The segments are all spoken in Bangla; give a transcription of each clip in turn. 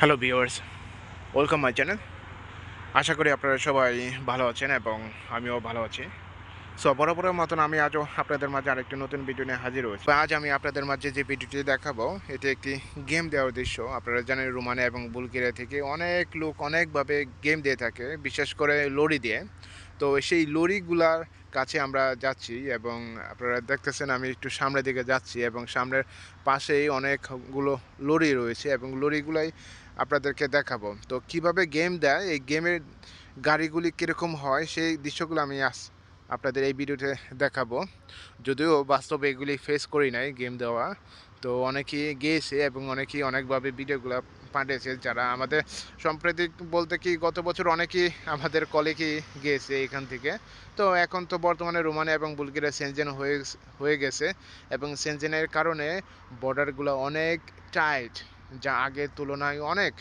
Hello viewers welcome my channel আশা করি আপনারা সবাই ভালো আছেন এবং আমিও ভালো আছি। সো বরাবরের মতন আমি আজও আপনাদের মাঝে আরেকটি নতুন ভিডিও নিয়ে হাজির হয়েছি। আজ আমি আপনাদের মাঝে যে ভিডিওটি দেখাবো, এটি একটি গেম দেওয়ার দৃশ্য। আপনারা জানেন রোমানিয়া এবং বুলগেরিয়া থেকে অনেক লোক অনেকভাবে গেম দিয়ে থাকে, বিশেষ করে লরি দিয়ে। তো সেই লরিগুলার কাছে আমরা যাচ্ছি এবং আপনারা দেখতেছেন আমি একটু সামনের দিকে যাচ্ছি এবং সামনের পাশেই অনেকগুলো লরি রয়েছে এবং লরিগুলাই আপনাদেরকে দেখাবো। তো কীভাবে গেম দেয়, এই গেমের গাড়িগুলি কীরকম হয়, সেই দৃশ্যগুলো আমি আস আপনাদের এই ভিডিওতে দেখাবো। যদিও বাস্তবে এগুলি ফেস করি নাই গেম দেওয়া। তো অনেকেই গিয়েছে এবং অনেকেই অনেকভাবে ভিডিওগুলো পাঠিয়েছে, যারা আমাদের সাম্প্রতিক বলতে কি গত বছর অনেকেই আমাদের কলেজই গিয়েছে এখান থেকে। তো এখন তো বর্তমানে রোমানিয়া এবং বুলগেরিয়া সেনজেন হয়ে হয়ে গেছে এবং সেনজেনের কারণে বর্ডারগুলো অনেক টাইট যা আগের তুলনায় অনেক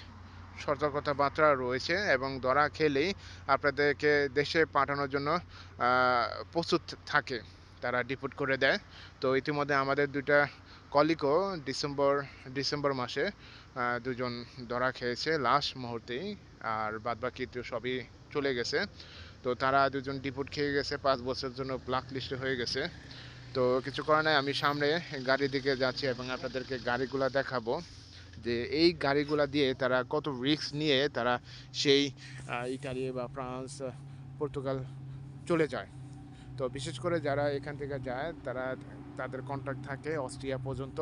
সতর্কতা বার্তা রয়েছে এবং ধরা খেলেই আপনাদেরকে দেশে পাঠানোর জন্য প্রস্তুত থাকে, তারা ডিপুট করে দেয়। তো ইতিমধ্যে আমাদের দুইটা কলিকও ডিসেম্বর ডিসেম্বর মাসে দুজন ধরা খেয়েছে লাস্ট মুহূর্তেই, আর বাদবাকি তো সবই চলে গেছে। তো তারা দুজন ডিপুট খেয়ে গেছে, পাঁচ বছরের জন্য ব্ল্যাক লিস্টে হয়ে গেছে। তো কিছু করার নাই, আমি সামনে গাড়ির দিকে যাচ্ছি এবং আপনাদেরকে গাড়িগুলো দেখাবো। যে এই গাড়িগুলো দিয়ে তারা কত রিস্ক নিয়ে তারা সেই ইটালি বা ফ্রান্স পর্তুগাল চলে যায়। তো বিশেষ করে যারা এখান থেকে যায়, তারা তাদের কন্ট্রাক্ট থাকে অস্ট্রিয়া পর্যন্ত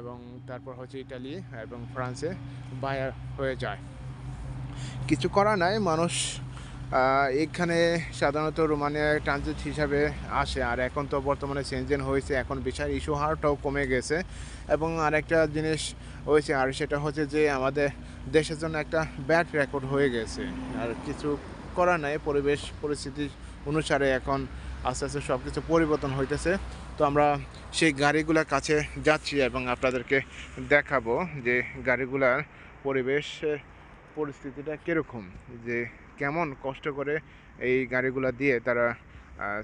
এবং তারপর হচ্ছে ইটালি এবং ফ্রান্সে বায়ার হয়ে যায়। কিছু করা নাই, মানুষ এখানে সাধারণত রোমানিয়া ট্রানজিট হিসাবে আসে, আর এখন তো বর্তমানে সেনজেন হয়েছে, এখন বিশাল ইস্যু হারটাও কমে গেছে। এবং আরেকটা জিনিস হয়েছে, আর সেটা হচ্ছে যে আমাদের দেশের জন্য একটা ব্যাড রেকর্ড হয়ে গেছে। আর কিছু করার নাই, পরিবেশ পরিস্থিতি অনুসারে এখন আস্তে আস্তে সব কিছু পরিবর্তন হইতেছে। তো আমরা সেই গাড়িগুলোর কাছে যাচ্ছি এবং আপনাদেরকে দেখাবো যে গাড়িগুলার পরিবেশের পরিস্থিতিটা কীরকম, যে কেমন কষ্ট করে এই গাড়িগুলো দিয়ে তারা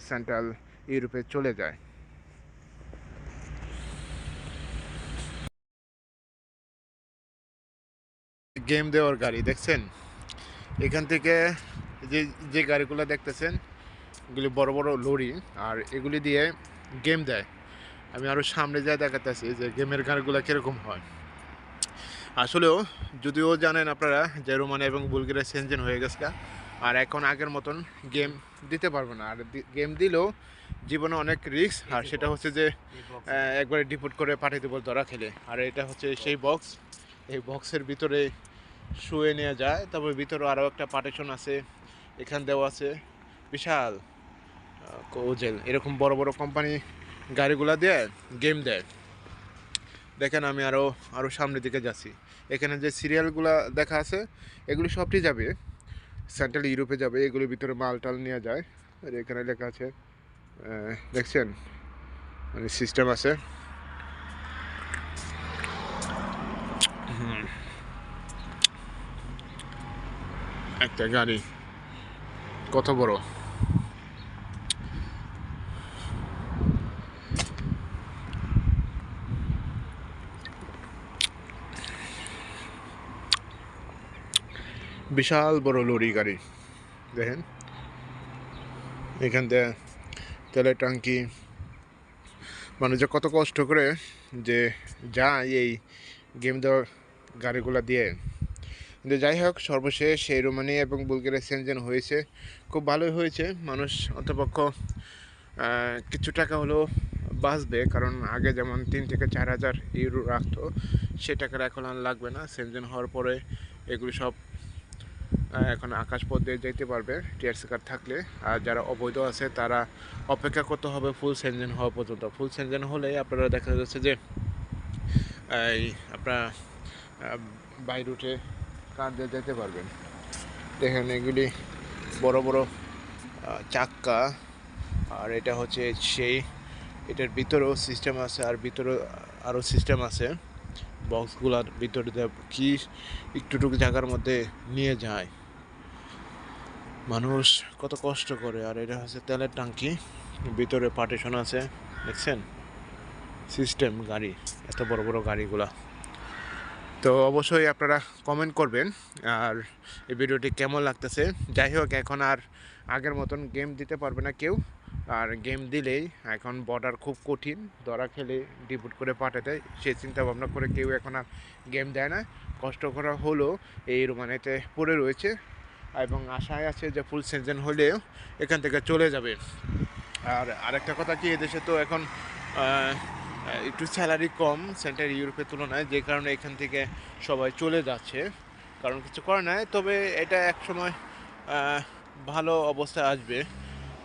সেন্ট্রাল ইউরোপে চলে যায়? গেম দেওয়ার গাড়ি, দেখছেন? এখান থেকে যে যে গাড়িগুলো দেখতেছেন, এগুলি বড় বড় লরি, আর এগুলি দিয়ে গেম দেয়। আমি আরও সামনে যাই দেখাতেছি যে গেমের গাড়িগুলো কীরকম হয়। আসলেও যদিও জানেন আপনারা যে রোমানিয়া এবং বুলগেরিয়া সেনজেন হয়ে গেছে আর এখন আগের মতন গেম দিতে পারব না। আর গেম দিলেও জীবনে অনেক রিস্ক আর সেটা হচ্ছে যে একবারে ডিপুট করে পাঠিয়ে দেবো ধরা খেলে। আর এটা হচ্ছে সেই বক্স এই বক্সের ভিতরে শুয়ে নিয়ে যায়। তারপর ভিতরে আরও একটা পার্টিশন আছে, এখান দেওয়া আছে, বিশাল ওজেল এরকম বড় বড় কোম্পানি গাড়িগুলা দিয়ে গেম দেয়। দেখেন আমি আরও আরও সামনের দিকে যাচ্ছি। এখানে যে সিরিয়ালগুলো দেখা আছে, এগুলি সবটি যাবে। সেন্ট্রাল ইউরোপে যাবে, এগুলির ভিতরে মাল টাল নিয়ে যায়। আর এখানে লেখা আছে দেখছেন? মানে সিস্টেম আছে। একটা গাড়ি। কত বড়? বিশাল বড় লরি গাড়ি। দেখেন। এখান থেকে তেলের ট্যাঙ্কি। মানুষ যে কত কষ্ট করে যে যায় এই গেম দেওয়ার গাড়িগুলো দিয়ে। কিন্তু যাই হোক, সর্বশেষ সেই রোমানিয়া এবং বুলগেরিয়া সেনজেন হয়েছে, খুব ভালোই হয়েছে। মানুষ অন্তপক্ষ কিছু টাকা হলেও বাঁচবে। কারণ আগে যেমন তিন থেকে চার হাজার ইউরো রাখতো, সে টাকার এখন আর লাগবে না। সেনজেন হওয়ার পরে এগুলি সব এখন আকাশপথ দিয়ে যেতে পারবে টিআরসি কার্ড থাকলে। আর যারা অবৈধ আছে, তারা অপেক্ষা করতে হবে ফুল সেনজেন হওয়া পর্যন্ত। ফুল সেনজেন হলে আপনারা দেখা যাচ্ছে যে, এই আপনার বাই রুটে কার দিয়ে যেতে পারবেন। দেখেন এগুলি বড় বড় চাক্কা। আর এটা হচ্ছে সেই, এটার ভিতরেও সিস্টেম আছে, আর ভিতরেও আরও সিস্টেম আছে। বক্সগুলার ভিতরে কি একটুটুকু জায়গার মধ্যে নিয়ে যায়। মানুষ কত কষ্ট করে, আর এটা হচ্ছে তেলের ট্যাঙ্কি। ভিতরে পার্টিশন আছে, দেখছেন? সিস্টেম গাড়ি, এত বড় বড় গাড়িগুলা। তো অবশ্যই আপনারা কমেন্ট করবেন, আর এই ভিডিওটি কেমন লাগতেছে? যাই হোক, এখন আর আগের মতন গেম দিতে পারবে না কেউ। আর গেম দিলেই এখন বর্ডার খুব কঠিন। ধরা খেলে ডিপুট করে পাঠাতে সেই চিন্তা ভাবনা করে কেউ এখন আর গেম দেয় না। কষ্ট করা হলো এই রোমানেতে পড়ে রয়েছে এবং আশায় আছে যে ফুল সিজন হলেও এখান থেকে চলে যাবে। আর আরেকটা কথা কি, এদেশে তো এখন একটু স্যালারি কম সেন্ট্রাল ইউরোপের তুলনায়, যে কারণে এখান থেকে সবাই চলে যাচ্ছে। কারণ কিছু করে নাই, তবে এটা এক সময় ভালো অবস্থায় আসবে।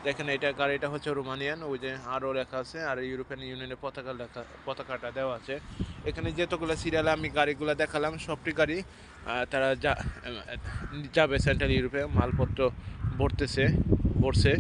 দেখেন এটা গাড়িটা হচ্ছে রোমানিয়ান, ওই যে আরও লেখা আছে, আর ইউরোপিয়ান ইউনিয়নের পতাকা লেখা, পতাকাটা দেওয়া আছে। এখানে যতগুলো সিরিয়ালে আমি গাড়িগুলো দেখালাম, সবটি গাড়ি তারা যা যাবে সেন্ট্রাল ইউরোপে মালপত্র ভরতেছে, ভরছে।